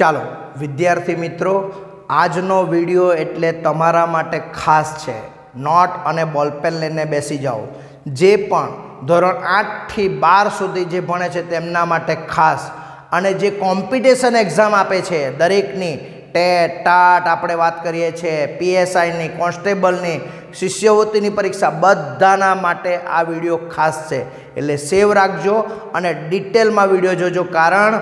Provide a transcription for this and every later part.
ચાલો, વિદ્યાર્થી મિત્રો, આજનો વીડિયો એટલે તમારા માટે ખાસ છે. નોટ અને બોલપેન લઈને બેસી જાઓ. જે પણ ધોરણ આઠથી બાર સુધી જે ભણે છે તેમના માટે ખાસ. અને જે કોમ્પિટિશન એક્ઝામ આપે છે, દરેકની ટેટ ટાટ આપણે વાત કરીએ છીએ, પીએસઆઈની, કોન્સ્ટેબલની, શિષ્યવૃત્તિની પરીક્ષા, બધાના માટે આ વીડિયો ખાસ છે. એટલે સેવ રાખજો અને ડિટેલમાં વીડિયો જોજો. કારણ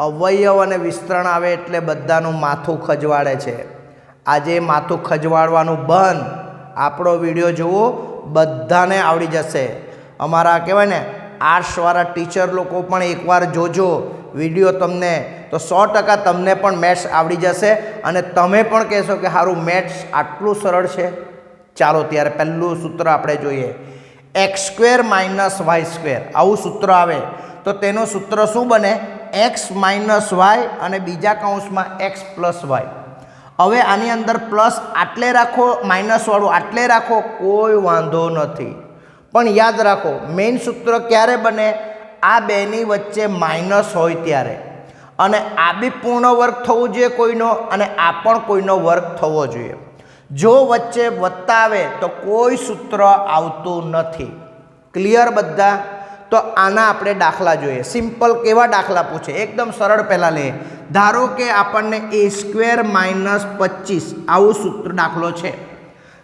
અવયવ અને વિસ્તરણ આવે એટલે બધાનું માથું ખજવાડે છે. આજે માથું ખજવાડવાનું બંધ. આપણો વીડિયો જુઓ, બધાને આવડી જશે. અમારા કહેવાય ને, આર્ટ્સવાળા ટીચર લોકો પણ એકવાર જોજો વીડિયો તમને. તો સો ટકા તમને પણ મેથ્સ આવડી જશે અને તમે પણ કહેશો કે સારું મેથ્સ આટલું સરળ છે. ચાલો ત્યારે પહેલું સૂત્ર આપણે જોઈએ. X square minus Y square. આવું સૂત્ર આવે. તો તેનું સૂત્ર શું બને? એક્સ માઇનસ વાય અને બીજા કૌંસમાં એક્સ પ્લસ વાય હવે આની અંદર પ્લસ આટલે રાખો માઇનસવાળું આટલે રાખો, કોઈ વાંધો નથી. પણ યાદ રાખો મેઇન સૂત્ર ક્યારે બને? આ બેની વચ્ચે માઇનસ હોય ત્યારે. અને આ બી પૂર્ણ વર્ગ થવું જોઈએ કોઈનો અને આ પણ કોઈનો વર્ગ થવો જોઈએ. જો વચ્ચે વત્તા આવે તો કોઈ સૂત્ર આવતું નથી. ક્લિયર બધા? તો આના આપણે દાખલા જોઈએ. સિમ્પલ કેવા દાખલા પૂછે? એકદમ સરળ પહેલાં લે ધારો કે આપણને એ સ્ક્વેર માઇનસ પચીસ, આવું સૂત્ર દાખલો છે.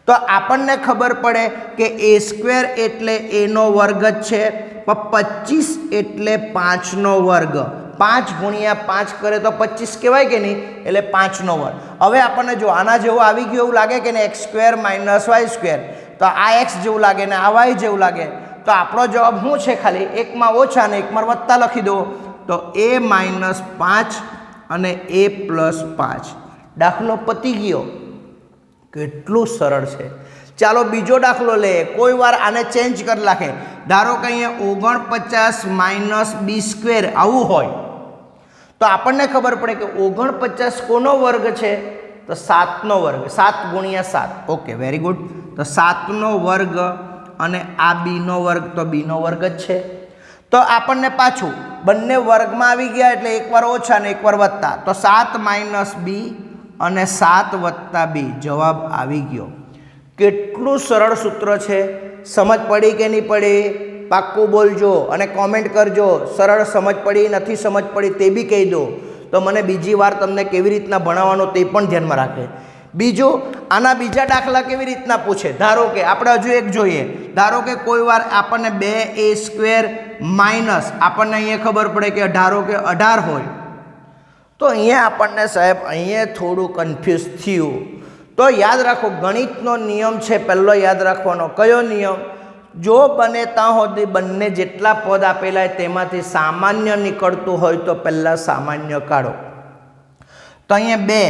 તો આપણને ખબર પડે કે એ સ્ક્વેર એટલે એનો વર્ગ જ છે. પણ પચીસ એટલે પાંચનો વર્ગ. પાંચ ગુણ્યા પાંચ કરે તો પચીસ કહેવાય કે નહીં? એટલે પાંચનો વર્ગ. હવે આપણને જો આના જેવું આવી ગયું એવું લાગે કે ને X square minus Y square તો આ એક્સ જેવું લાગે ને આ વાય જેવું લાગે. તો આપણો જવાબ શું છે ખાલી? એકમાં ઓછા અને એકમાં વત્તા લખી દો. તો એ માઇનસ પાંચ અને એ પ્લસ પાંચ. દાખલો પતી ગયો. કેટલું સરળ છે. ચાલો બીજો દાખલો લે કોઈ વાર આને ચેન્જ કરી નાખે. ધારો કે અહીંયા ઓગણપચાસ માઇનસ બી સ્ક્વેર આવું હોય. તો આપણને ખબર પડે કે ઓગણપચાસ કોનો વર્ગ છે? તો સાતનો વર્ગ. સાત ગુણ્યા સાત. ઓકે વેરી ગુડ તો સાતનો વર્ગ અને આ બીનો વર્ગ તો બીનો વર્ગ જ છે. તો આપણને પાછું બંને વર્ગમાં આવી ગયા એટલે એકવાર ઓછા ને એકવાર વત્તા તો સાત માઇનસ બી અને સાત વત્તા બી જવાબ આવી ગયો. કેટલું સરળ સૂત્ર છે. સમજ પડી કે નહીં પડી? પાક્કું બોલજો અને કોમેન્ટ કરજો. સરળ સમજ પડી, નથી સમજ પડી તે બી કહી દો. તો મને બીજી વાર તમને કેવી રીતના ભણાવવાનો તે પણ ધ્યાનમાં રાખે. બીજું, આના બીજા દાખલા કેવી રીતના પૂછે? ધારો કે, આપણે હજુ એક જોઈએ. ધારો કે કોઈ વાર આપણને બે એ સ્ક્વેર માઇનસ, આપણને અહીંયા ખબર પડે કે ધારો કે અઢાર હોય. તો અહીંયા આપણને સાહેબ, અહીંયા થોડું કન્ફ્યુઝ થયું. તો યાદ રાખો, ગણિતનો નિયમ છે, પહેલો યાદ રાખવાનો. કયો નિયમ? જો બને ત્યાં સુધી બંને જેટલા પદ આપેલા હોય તેમાંથી સામાન્ય નીકળતું હોય તો પહેલાં સામાન્ય કાઢો. તો અહીંયા બે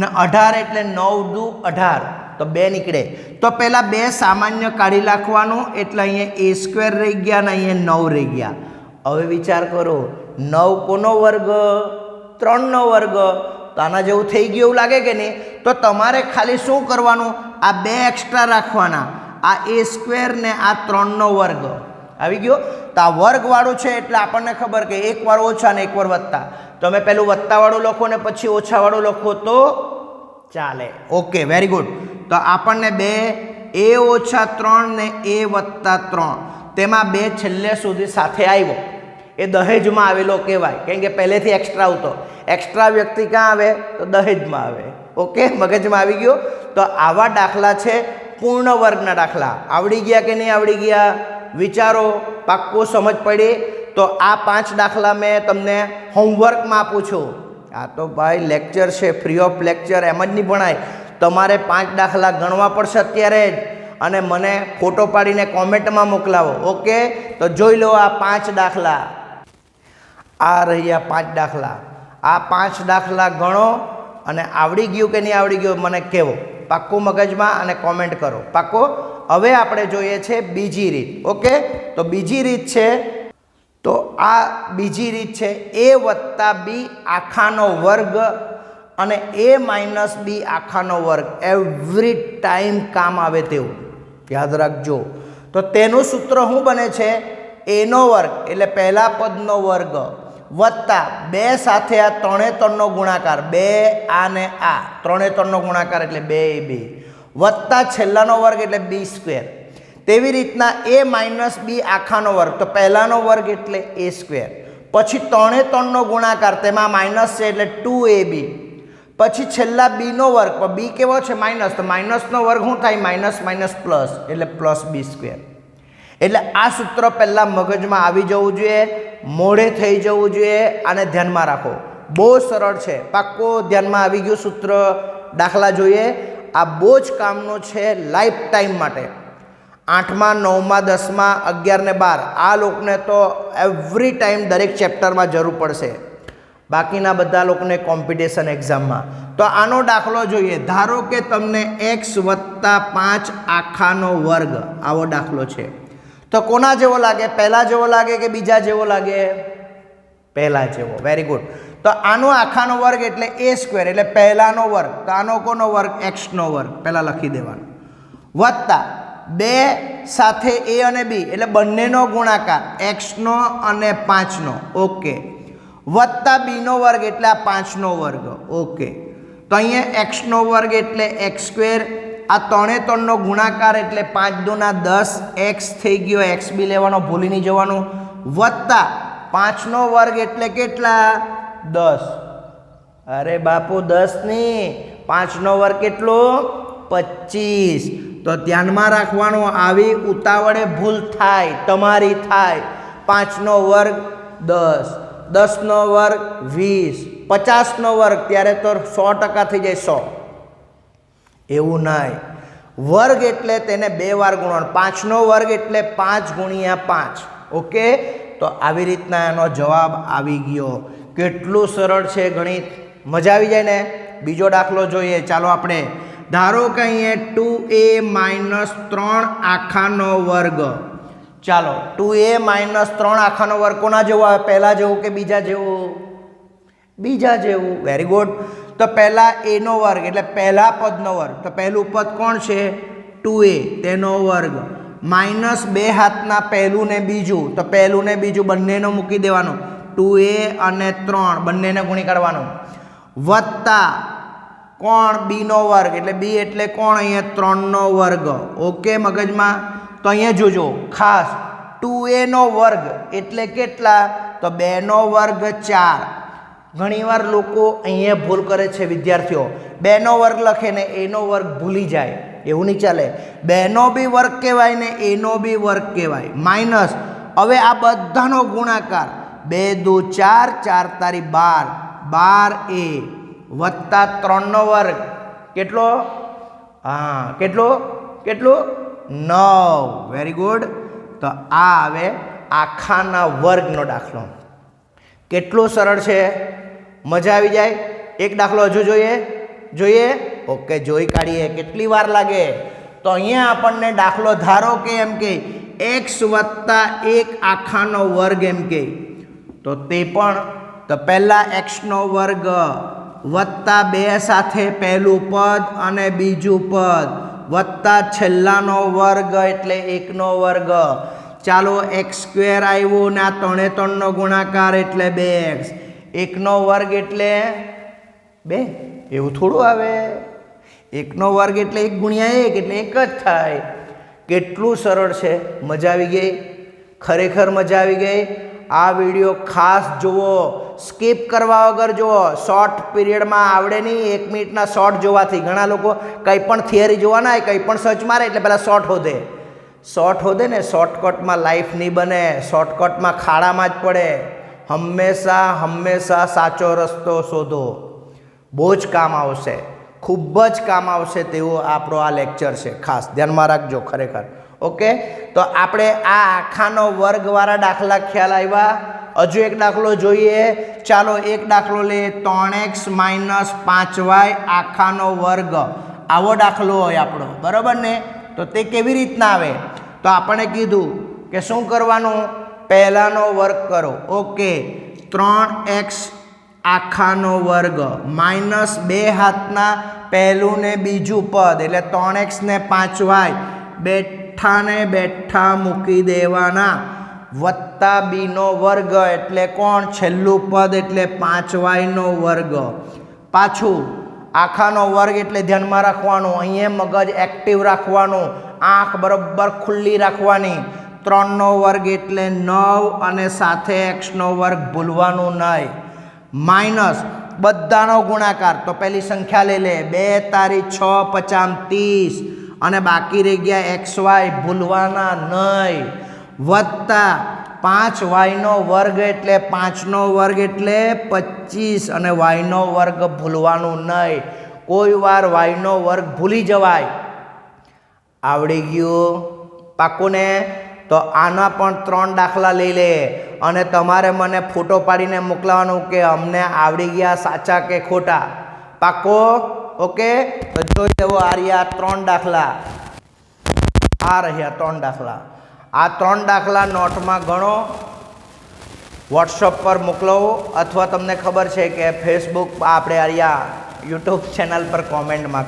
ને અઢાર એટલે નવ દુ અઢાર. તો બે નીકળે. તો પહેલાં બે સામાન્ય કાઢી નાખવાનું એટલે અહીંયા એ સ્ક્વેર રહી ગયા ને અહીંયા નવ રહી ગયા. હવે વિચાર કરો, નવ કોનો વર્ગ? ત્રણનો વર્ગ. તો આના જેવું થઈ ગયું એવું લાગે કે નહીં? તો તમારે ખાલી શું કરવાનું? આ બે એક્સ્ટ્રા રાખવાના. આ એ સ્ક્વેર ને આ ત્રણનો વર્ગ. આવી ગયો. તો આ વર્ગવાળું છે એટલે આપણને ખબર કે એકવાર ઓછા ને એકવાર વત્તા અમે પહેલું વત્તાવાળું લખો ને પછી ઓછાવાળું લખો તો ચાલે. ઓકે વેરી ગુડ તો આપણને બે, એ ઓછા ત્રણ ને એ વત્તા ત્રણ. તેમાં બે છેલ્લે સુધી સાથે આવ્યો. એ દહેજમાં આવેલો કહેવાય. કેમ કે પહેલેથી એક્સ્ટ્રા આવતો. એક્સ્ટ્રા વ્યક્તિ ક્યાં આવે? તો દહેજમાં આવે. ઓકે, મગજમાં આવી ગયો. તો આવા દાખલા છે પૂર્ણ વર્ગના દાખલા. આવડી ગયા કે નહીં આવડી ગયા? વિચારો, પાક્કું સમજ પડી, તો આ પાંચ દાખલા મેં તમને હોમવર્કમાં આપું છું. આ તો ભાઈ લેક્ચર છે ફ્રી ઓફ લેક્ચર એમ જ નહીં ભણાય. તમારે પાંચ દાખલા ગણવા પડશે અત્યારે જ. અને મને ફોટો પાડીને કોમેન્ટમાં મોકલાવો, ઓકે? તો જોઈ લો આ પાંચ દાખલા. આ રહ્યા પાંચ દાખલા. આ પાંચ દાખલા ગણો અને આવડી ગયું કે નહીં આવડી ગયું મને કહેવો. પાક્કું મગજમાં અને કોમેન્ટ કરો. પાક્કો? હવે આપણે જોઈએ છે બીજી રીત, ઓકે? તો બીજી રીત છે, તો આ બીજી રીત છે એ વત્તા બી આખાનો વર્ગ અને એ માઇનસ બી આખાનો વર્ગ. એવરી ટાઈમ કામ આવે તેવું. યાદ રાખજો. તો તેનું સૂત્ર શું બને છે? એનો વર્ગ, એટલે પહેલા પદનો વર્ગ વત્તા બે સાથે આ ત્રણે ત્રણનો ગુણાકાર, બે, આ ને આ. ત્રણે ત્રણનો ગુણાકાર એટલે બે એ બે. વત્તા છેલ્લાનો વર્ગ એટલે બી સ્ક્વેર. તેવી રીતના એ માઇનસ બી આખાનો વર્ગ. તો પહેલાંનો વર્ગ એટલે એ સ્ક્વેર. પછી ત્રણે ત્રણનો ગુણાકાર, તેમાં માઇનસ છે એટલે ટુ એ બી. પછી છેલ્લા બીનો વર્ગ, પણ બી કેવો છે માઇનસ? તો માઇનસનો વર્ગ શું થાય? માઇનસ માઇનસ પ્લસ, એટલે પ્લસ બી સ્ક્વેર. એટલે આ સૂત્ર પહેલાં મગજમાં આવી જવું જોઈએ, મોઢે થઈ જવું જોઈએ અને ધ્યાનમાં રાખો. બહુ સરળ છે. પાક્કો ધ્યાનમાં આવી ગયું સૂત્ર. દાખલા જોઈએ. આ બહુ જ કામનો છે લાઈફ ટાઈમ માટે. આઠમા, નવમા, દસમા અગિયાર ને બાર. આ લોકોને તો એવરી ટાઈમ દરેક ચેપ્ટરમાં જરૂર પડશે. બાકીના બધા લોકોને કોમ્પિટિશન એક્ઝામમાં તો આનો દાખલો જોઈએ. ધારો કે તમને એક્સ વત્તા પાંચ આખાનો વર્ગ. આવો દાખલો છે. તો કોના જેવો લાગે? પહેલાં જેવો લાગે કે બીજા જેવો લાગે? પહેલાં જેવો. વેરી ગુડ તો આનો આખાનો વર્ગ એટલે એ સ્ક્વેર એટલે પહેલાંનો વર્ગ, તો આનો કોનો વર્ગ? એક્સનો વર્ગ. પહેલાં લખી દેવાનો. વત્તા બે સાથે એ અને બી, એટલે બંનેનો ગુણાકાર. એક્સનો અને પાંચનો. ઓકે. વત્તા બીનો વર્ગ એટલે આ પાંચનો વર્ગ. ઓકે. તો અહીંયા એક્સનો વર્ગ એટલે એક્સ સ્ક્વેર આ ત્રણે ત્રણનો ગુણાકાર એટલે પાંચ દોના દસ એક્સ થઈ ગયો એક્સ બી લેવાનો, ભૂલી નહીં જવાનું. વત્તા પાંચનો વર્ગ એટલે કેટલા? દસ. અરે બાપુ, દસ નહીં. પાંચનો વર્ગ કેટલો? પચીસ તો ધ્યાનમાં રાખવાનું, આવી ઉતાવળે ભૂલ થાય, તમારી થાય. પાંચનો વર્ગ દસ. દસનો વર્ગ વીસ. પચાસનો વર્ગ ત્યારે તો સો ટકા થઈ જાય સો. એવું નહીં. વર્ગ એટલે તેને બે વાર ગુણવાનો. પાંચનો વર્ગ એટલે પાંચ ગુણ્યા પાંચ. ઓકે? તો આવી રીતના એનો જવાબ આવી ગયો. કેટલું સરળ છે ગણિત? મજા આવી જાય ને? બીજો દાખલો જોઈએ. ચાલો આપણે. ધારો કે અહીંયા ટુ એ માઇનસ ત્રણ આખાનો વર્ગ. ચાલો, ટુ એ માઇનસ ત્રણ આખાનો વર્ગ કોના જેવો આવે? પહેલાં જેવું કે બીજા જેવું? બીજા જેવું. વેરી ગુડ તો પહેલાં એનો વર્ગ, એટલે પહેલા પદનો વર્ગ. તો પહેલું પદ કોણ છે? ટુ એ, તેનો વર્ગ. માઇનસ બે હાથના પહેલું ને બીજું. તો પહેલું ને બીજું બંનેનો મૂકી દેવાનું. ટુ એ અને ત્રણ, બંનેને ગુણી કાઢવાનું વત્તા કોણ બીનો વર્ગ? એટલે બી એટલે કોણ? અહીંયા ત્રણનો વર્ગ. ઓકે મગજમાં? તો અહીંયા જોજો, ખાસ. ટુ એનો વર્ગ એટલે કેટલા? તો બેનો વર્ગ ચાર. ઘણીવાર લોકો અહીંયા ભૂલ કરે છે વિદ્યાર્થીઓ. બેનો વર્ગ લખે ને એનો વર્ગ ભૂલી જાય. એવું નહીં ચાલે. બેનો બી વર્ગ કહેવાય ને એનો બી વર્ગ કહેવાય. માઇનસ. હવે આ બધાનો ગુણાકાર. બે દો ચાર ચાર તારી બાર. બાર એ વત્તા ત્રણનો વર્ગ. કેટલો? હા, કેટલો? કેટલો? નવ. વેરી ગુડ તો આ આવે આખાના વર્ગનો દાખલો. કેટલો સરળ છે? મજા આવી જાય? એક દાખલો હજુ જોઈએ? જોઈએ? ઓકે જોઈ કાઢીએ. કેટલી વાર લાગે? તો અહીંયા આપણને દાખલો ધારો કે એમ કે, એક્સ વત્તા એક આખાનો વર્ગ એમ કે. તો તે પણ, તો પહેલાં એક્સનો વર્ગ વત્તા બે સાથે પહેલું પદ અને બીજું પદ. વત્તા છેલ્લાનો વર્ગ એટલે એકનો વર્ગ. ચાલો એક્સ સ્ક્વેર આવ્યો ને આ ત્રણે ત્રણનો ગુણાકાર એટલે બે એક્સ એકનો વર્ગ એટલે બે? એવું થોડું આવે? એકનો વર્ગ એટલે એક ગુણ્યા એક એટલે એક જ થાય. કેટલું સરળ છે? મજા આવી ગઈ? ખરેખર મજા આવી ગઈ? આ વીડિયો ખાસ જુઓ. સ્કીપ કરવા વગર જુઓ. શોર્ટ પીરિયડમાં આવડે નહીં. એક મિનિટના શોર્ટ જોવાથી ઘણા લોકો કંઈ પણ થિયરી જોવાના હોય, કંઈ પણ સર્ચ મારે એટલે પહેલાં શોર્ટ હોદે. શોર્ટ હોદે ને શોર્ટકટમાં લાઈફ નહીં બને. શોર્ટકટમાં ખાડામાં જ પડે. હંમેશા હંમેશા સાચો રસ્તો શોધો. બહુ જ કામ આવશે. ખૂબ જ કામ આવશે તેવો આપણો આ લેક્ચર છે. ખાસ ધ્યાનમાં રાખજો ખરેખર. ઓકે? તો આપણે આ આખાનો વર્ગવાળા દાખલા ખ્યાલ આવ્યા. હજુ એક દાખલો જોઈએ. ચાલો એક દાખલો લઈએ. ત્રણ એક્સ માઇનસ પાંચ વાય આખાનો વર્ગ. આવો દાખલો હોય આપણો. બરાબર ને? તો તે કેવી રીતના આવે? તો આપણે કીધું કે શું કરવાનું? પહેલાંનો વર્ગ કરો. ઓકે. ત્રણ એક્સ આખાનો વર્ગ. માઇનસ બે હાથના પહેલું ને બીજું પદ. એટલે ત્રણ એક્સ ને પાંચ વાય. બેઠા ને બેઠા મૂકી દેવાના. વત્તા બીનો વર્ગ એટલે કોણ? છેલ્લું પદ એટલે પાંચ વાયનો વર્ગ. પાછું, આખાનો વર્ગ એટલે ધ્યાનમાં રાખવાનો, અહીંયા મગજ એક્ટિવ રાખવાનું, આંખ બરોબર ખુલ્લી રાખવાની. ત્રણનો વર્ગ એટલે નવ અને સાથે એક્સનો વર્ગ ભૂલવાનું નહીં. માઇનસ, બધાનો ગુણાકાર, તો પહેલી સંખ્યા લઈ લે. બે તારીખ છ પચામ ત્રીસ. અને બાકી રહી ગયા એક્સ વાય ભૂલવાના નહીં. વત્તા પાંચ વાયનો વર્ગ એટલે પાંચનો વર્ગ એટલે પચીસ અને વાયનો વર્ગ ભૂલવાનું નહીં. કોઈ વાર વાયનો વર્ગ ભૂલી જવાય. આવડી ગયું? પાકું ને તો આના પણ ત્રણ દાખલા લઈ લે. અને તમારે મને ફોટો પાડીને મોકલાવાનું કે અમને આવડી ગયા સાચા કે ખોટા? પાકો? ઓકે? તો જોઈ લેવો, આ રહ્યા ત્રણ દાખલા. આ રહ્યા ત્રણ દાખલા. આ ત્રણ દાખલા નોટમાં ગણો, વોટ્સઅપ પર મોકલો અથવા તમને ખબર છે કે ફેસબુક આપણે અહીંયા યુટ્યુબ ચેનલ પર કોમેન્ટમાં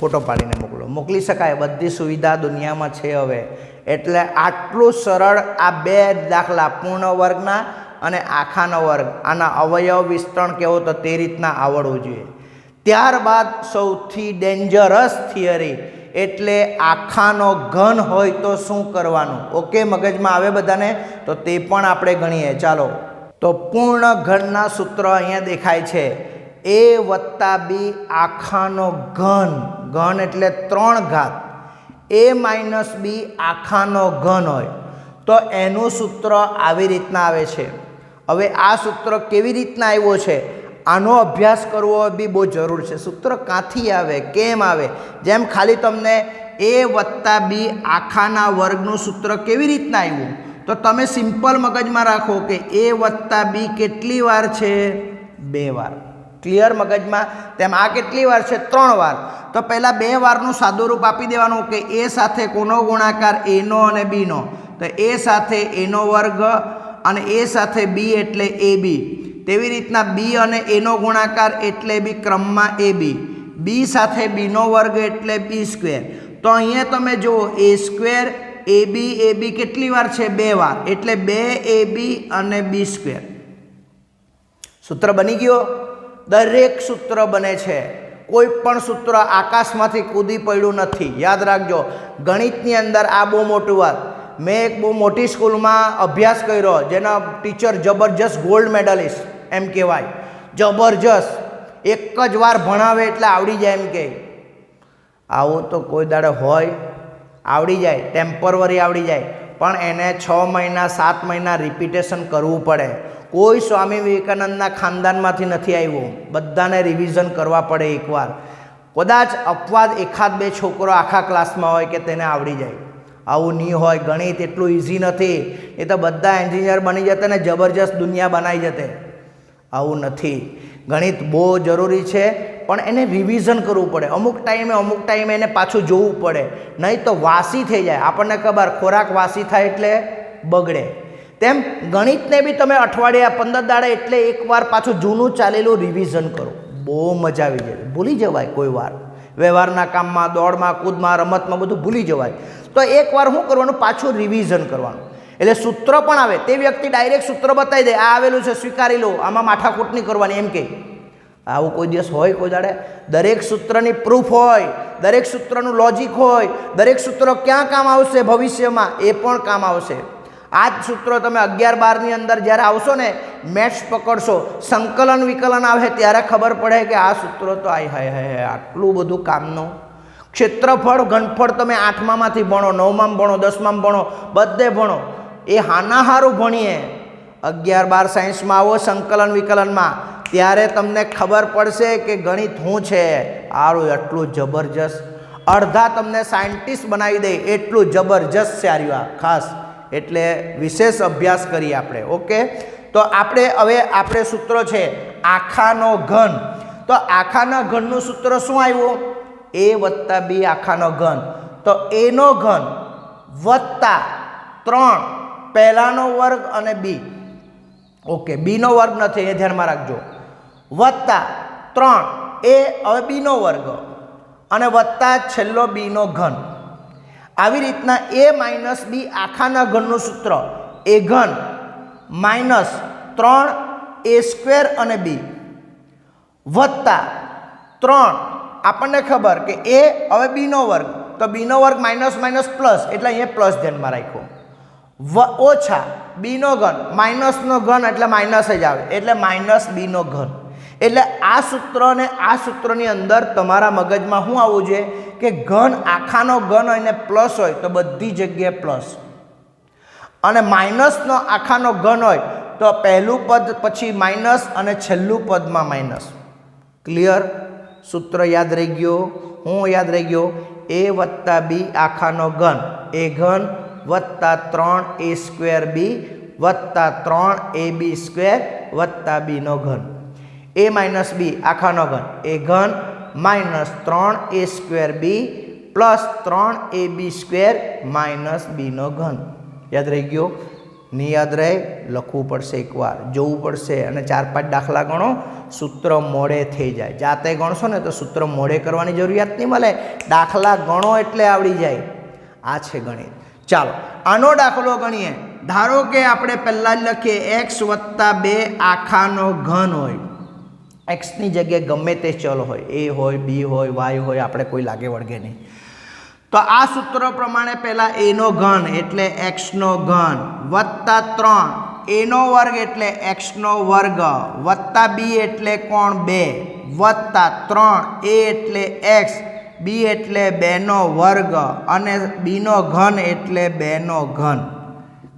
ફોટો પાડીને મોકલો. મોકલી શકાય, બધી સુવિધા દુનિયામાં છે હવે. એટલે આટલું સરળ આ બે દાખલા પૂર્ણ વર્ગના અને આખાનો વર્ગ. આના અવયવ વિસ્તરણ કેવો તો તે રીતના આવડવું જોઈએ. ત્યારબાદ સૌથી ડેન્જરસ થિયરી એટલે આખાનો ઘન હોય તો શું કરવાનું? ઓકે મગજમાં આવે બધાને? તો તે પણ આપણે ગણીએ. ચાલો. તો પૂર્ણ ઘનના સૂત્ર અહીંયા દેખાય છે. એ વત્તા બી આખાનો ઘન. ઘન એટલે ત્રણ ઘાત. એ માઇનસ બી આખાનો ઘન હોય. તો એનું સૂત્ર આવી રીતના આવે છે. હવે આ સૂત્ર કેવી રીતના આવ્યો છે? આનો અભ્યાસ કરવો બી બહુ જરૂર છે. સૂત્ર કાંથી આવે? કેમ આવે? જેમ ખાલી તમને એ વત્તા બી આખાના વર્ગનું સૂત્ર કેવી રીતના આવ્યું? તો તમે સિમ્પલ મગજમાં રાખો કે એ વત્તા બી કેટલી વાર છે? બે વાર. ક્લિયર મગજમાં? તેમ આ કેટલી વાર છે? ત્રણ વાર. તો પહેલાં બે વારનું સાદુરૂપ આપી દેવાનું કે એ સાથે કોનો ગુણાકાર? એનો અને બીનો. તો એ સાથે એનો વર્ગ અને એ સાથે બી એટલે એ બી. તેવી રીતના બી અને એનો ગુણાકાર એટલે બી ક્રમમાં એ બી બી સાથે બીનો વર્ગ એટલે બી સ્ક્વેર તો અહીંયા તમે જુઓ એ સ્ક્વેર એ બી એ બી કેટલી વાર છે? બે વાર. એટલે બે એ બી અને બી સ્ક્વેર સૂત્ર બની ગયો? દરેક સૂત્ર બને છે. કોઈ પણ સૂત્ર આકાશમાંથી કૂદી પડ્યું નથી. યાદ રાખજો, ગણિતની અંદર આ બહુ મોટું વાત. મેં એક બહુ મોટી સ્કૂલમાં અભ્યાસ કર્યો, જેના ટીચર જબરજસ્ત ગોલ્ડ મેડલિસ્ટ એમ કહેવાય. જબરજસ્ત. એક જ વાર ભણાવે એટલે આવડી જાય એમ કે આવો તો કોઈ દાડે હોય, આવડી જાય ટેમ્પરવરી આવડી જાય. પણ એને છ મહિના, સાત મહિના રિપીટેશન કરવું પડે. કોઈ સ્વામી વિવેકાનંદના ખાનદાનમાંથી નથી આવ્યું. બધાને રિવિઝન કરવા પડે એકવાર. કદાચ અપવાદ એકાદ બે છોકરો આખા ક્લાસમાં હોય કે તેને આવડી જાય. આવું નહીં હોય, ગણિત એટલું ઇઝી નથી. એ તો બધા એન્જિનિયર બની જતે ને જબરજસ્ત દુનિયા બનાવી જતે. આવું નથી. ગણિત બહુ જરૂરી છે, પણ એને રિવિઝન કરવું પડે. અમુક ટાઈમે અમુક ટાઈમે એને પાછું જોવું પડે. નહીં તો વાસી થઈ જાય. આપણને ખબર, ખોરાક વાસી થાય એટલે બગડે. તેમ ગણિતને બી તમે અઠવાડિયા પંદર દાડે એટલે એકવાર પાછું જૂનું ચાલેલું રિવિઝન કરો. બહુ મજા આવી જાય. ભૂલી જવાય કોઈ વાર. વ્યવહારના કામમાં, દોડમાં, કૂદમાં, રમતમાં બધું ભૂલી જવાય. તો એકવાર શું કરવાનું? પાછું રિવિઝન કરવાનું. એટલે સૂત્ર પણ આવે. તે વ્યક્તિ ડાયરેક્ટ સૂત્ર બતાવી દે. આ આવેલું છે, સ્વીકારી લો. આમાં માથાકૂટ નહીં કરવાની એમ કે. આવું કોઈ દિવસ હોય કોઈ દાડે? દરેક સૂત્રની પ્રૂફ હોય, દરેક સૂત્રનું લોજિક હોય, દરેક સૂત્રો ક્યાં કામ આવશે ભવિષ્યમાં? એ પણ કામ આવશે. આ જ સૂત્રો તમે અગિયાર બારની અંદર જ્યારે આવશો ને મેથ્સ પકડશો, સંકલન વિકલન આવે ત્યારે ખબર પડે કે આ સૂત્રો તો આય હાય હાય આટલું બધું કામનું. ક્ષેત્રફળ, ઘનફળ તમે આઠમામાંથી ભણો નવમાં ભણો દસમાં ભણો, બધે ભણો. એ હાનાહારું ભણીએ. અગિયાર બાર સાયન્સમાં આવો સંકલન વિકલનમાં. ત્યારે તમને ખબર પડશે કે ગણિત શું છે? આરું, એટલું જબરજસ્ત. અડધા તમને સાયન્ટિસ્ટ બનાવી દે, એટલું જબરજસ્ત છે આર્યું આ ખાસ. એટલે વિશેષ અભ્યાસ કરીએ આપણે, ઓકે? તો આપણે હવે આપણે સૂત્ર છે આખાનો ઘન. તો આખાના ઘનનું સૂત્ર શું આવ્યું? એ વત્તા બી આખાનો ઘન. તો એનો ઘન વત્તા ત્રણ. પહેલાનો વર્ગ અને બી ઓકે બીનો વર્ગ નથી, એ ધ્યાનમાં રાખજો. વત્તા ત્રણ, એ હવે બીનો વર્ગ અને વત્તા છેલ્લો બીનો ઘન. આવી રીતના એ માઇનસ બી આખાના ઘનનું સૂત્ર. એ ઘન માઇનસ ત્રણ, એ સ્ક્વેર અને બી વત્તા ત્રણ, આપણને ખબર કે એ હવે બીનો વર્ગ, તો બીનો વર્ગ માઇનસ માઇનસ પ્લસ, એટલે અહીંયા પ્લસ ધ્યાનમાં રાખ્યો. વ ઓછા બીનો ઘન, માઇનસનો ઘન એટલે માઇનસ જ આવે. એટલે માઇનસ બીનો ઘન. એટલે આ સૂત્ર અને આ સૂત્રની અંદર તમારા મગજમાં શું આવવું જોઈએ? કે ઘન, આખાનો ઘન હોય ને પ્લસ હોય તો બધી જગ્યાએ પ્લસ. અને માઇનસનો, આખાનો ઘન હોય તો પહેલું પદ, પછી માઇનસ અને છેલ્લું પદમાં માઇનસ. ક્લિયર? સૂત્ર યાદ રહી ગયો? હું યાદ રહી ગયો? એ વત્તા બી આખાનો ઘન. એ ઘન વત્તા ત્રણ એ સ્ક્વેર બી, વત્તા ત્રણ એ બી સ્ક્વેર, વત્તા બીનો ઘન. એ માઇનસ બી આખાનો ઘન. એ ઘન માઇનસ ત્રણ એ સ્ક્વેર બી પ્લસ ત્રણ એ બી સ્ક્વેર માઇનસ બીનો ઘન. યાદ રહી ગયો? નહીં યાદ રહે, લખવું પડશે એકવાર. જોવું પડશે અને ચાર પાંચ દાખલા ગણો, સૂત્ર મોડે થઈ જાય. જાતે ગણશો ને તો સૂત્ર મોડે કરવાની જરૂરિયાત નહીં મળે. દાખલા ગણો એટલે આવડી જાય. આ છે ગણિત. ચાલો, આનો દાખલો ગણીએ. ધારો કે આપણે પહેલાં જ લખીએ એક્સ વત્તા બે આખાનો ઘન હોય. એક્સની જગ્યાએ ગમે તે ચલ હોય, એ હોય, બી હોય, વાય હોય, આપણે કોઈ લાગે વળગે નહીં. તો આ સૂત્ર પ્રમાણે પહેલાં એનો ઘન એટલે એક્સનો ઘન વત્તા ત્રણ. એનો વર્ગ એટલે એક્સનો વર્ગ. વત્તા બી એટલે કોણ? બે. વત્તા ત્રણ. એ એટલે એક્સ બી એટલે બેનો વર્ગ અને બીનો ઘન એટલે બેનો ઘન.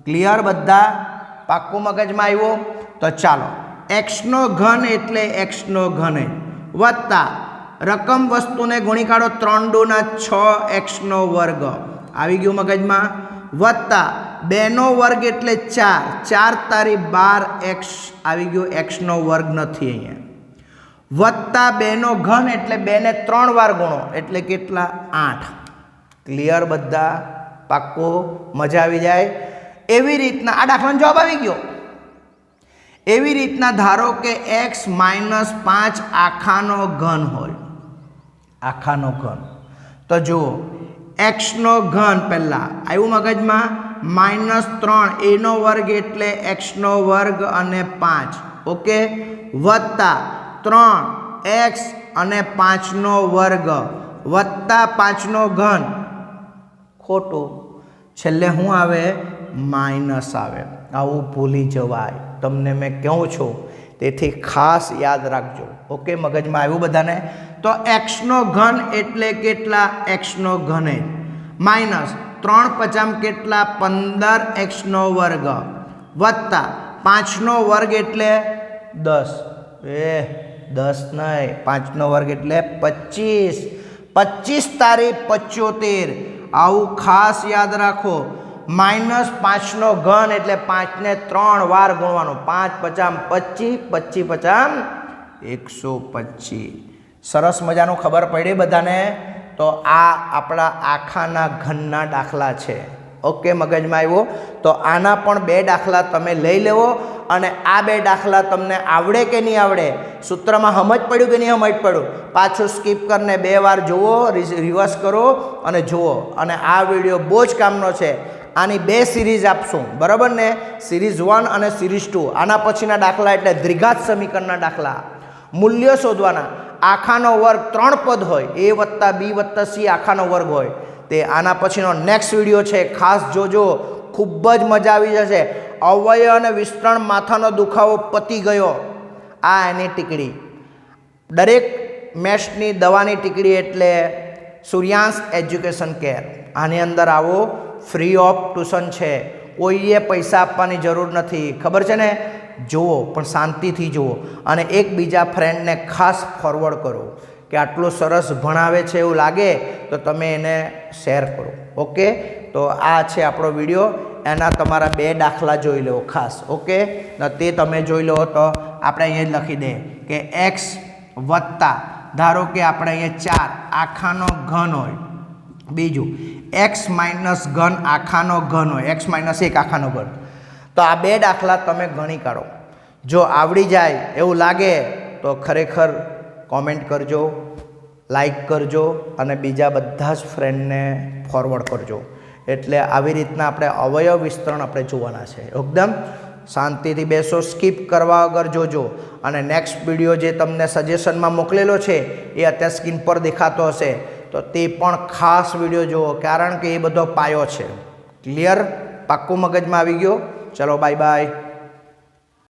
ક્લિયર બધા? પાક્કું મગજમાં આવ્યું? તો ચાલો. એક્સનો ઘન એટલે એક્સનો ઘન. વત્તા. રકમ વસ્તુને ગુણી કાઢો ત્રણ ડોના છ એક્સનો વર્ગ. આવી ગયું મગજમાં? વત્તા. બેનો વર્ગ એટલે ચાર. ચાર તારી બાર એક્સ આવી ગયું એક્સનો વર્ગ નથી અહીંયા. વત્તા બેનો ઘન એટલે બેને ત્રણ વાર ગુણો. એટલે કેટલા? આઠ. ક્લિયર બધા? પાક્કો? મજા આવી જાય? એવી રીતના, આ દાખલાનો જવાબ આવી ગયો. એવી રીતના ધારો કે એક્સ માઇનસ પાંચ આખાનો ઘન હોય. આખાનો ઘન. તો જુઓ એક્સનો ઘન પહેલાં, આવ્યું મગજમાં? માઇનસ ત્રણ, એનો વર્ગ એટલે એક્સનો વર્ગ અને પાંચ. ઓકે? વત્તા. ત્રણ એક્સ અને પાંચનો વર્ગ વત્તા પાંચનો ઘન. ખોટો. છેલ્લે શું આવે? માઇનસ આવે. આવું ભૂલી જવાય. તમને મેં કહું છું. તેથી ખાસ યાદ રાખજો. ઓકે, મગજમાં આવ્યું બધાને? તો એક્સનો ઘન એટલે કેટલા? એક્સનો ઘને. માઇનસ ત્રણ પચામ કેટલા? પંદર એક્સનો વર્ગ. વત્તા પાંચનો વર્ગ એટલે દસ. એ દસ નહીં પાંચનો વર્ગ એટલે પચીસ. પચીસ તારીખ પચોતેર. આવું ખાસ યાદ રાખો. માઇનસ પાંચનો ઘન એટલે પાંચને ત્રણ વાર ગુણવાનો. પાંચ પચામ પચીસ પચીસ પચામ એકસો પચીસ સરસ મજાનું ખબર પડી બધાને? તો આ આપણા આખાના ઘનના દાખલા છે. ઓકે, મગજમાં આવ્યો. તો આના પણ બે દાખલા તમે લઈ લેવો અને આ બે દાખલા તમને આવડે કે નહીં આવડે? સૂત્રમાં સમજ પડ્યું કે નહીં સમજ પડ્યું? પાછું સ્કીપ કરીને બે વાર જુઓ રિવર્સ કરો અને જુઓ. અને આ વીડિયો બહુ જ કામનો છે. આની બે સિરીઝ આપશું. બરાબર ને? સિરીઝ વન અને સિરીઝ ટુ આના પછીના દાખલા એટલે દ્વિઘાત સમીકરણના દાખલા. મૂલ્યો શોધવાના. આખાનો વર્ગ ત્રણ પદ હોય. એ વત્તા બી વત્તા સી આખાનો વર્ગ હોય. તે આના પછીનો નેક્સ્ટ વીડિયો છે. ખાસ જોજો. ખૂબ જ મજા આવી જશે. અવયવ અને વિસ્તરણ માથાનો દુખાવો પતી ગયો. આ એની ટીકડી. દરેક મેશની દવાની ટીકડી એટલે સૂર્યાંશ એજ્યુકેશન કેર. આની અંદર આવો ફ્રી ઓફ ટ્યુશન છે. કોઈએ પૈસા આપવાની જરૂર નથી. ખબર છે ને? જુઓ, પણ શાંતિથી જુઓ. અને એકબીજા ફ્રેન્ડને ખાસ ફોરવર્ડ કરો. કે આટલું સરસ ભણાવે છે એવું લાગે, તો તમે એને શેર કરો. ઓકે? તો આ છે આપણો વીડિયો. એના તમારા બે દાખલા જોઈ લો ખાસ. ઓકે? તો તમે જોઈ લો તો આપણે અહીંયા લખી દે કે એક્સ વત્તા, ધારો કે આપણે અહીંયા ચાર, આખાનો ઘન હોય. બીજું એક્સ માઇનસ ઘન આખાનો ઘન હોય. એક્સ માઇનસ એક આખાનો ઘન. તો આ બે દાખલા તમે ગણી કાઢો. જો આવડી જાય એવું લાગે, તો ખરેખર કોમેન્ટ કરજો, લાઈક કરજો અને બીજા બધા જ ફ્રેન્ડને ફોરવર્ડ કરજો. એટલે આવી રીતના આપણે અવયવ વિસ્તરણ આપણે જોવાના છે. એકદમ શાંતિથી બેસો સ્કીપ કરવા વગર જોજો. અને નેક્સ્ટ વીડિયો જે તમને સજેશનમાં મોકલેલો છે, એ અત્યારે સ્ક્રીન પર દેખાતો હશે. તો તે પણ ખાસ વીડિયો જુઓ, કારણ કે એ બધો પાયો છે. ક્લિયર પાક્કું મગજમાં આવી ગયો? ચલો બાય બાય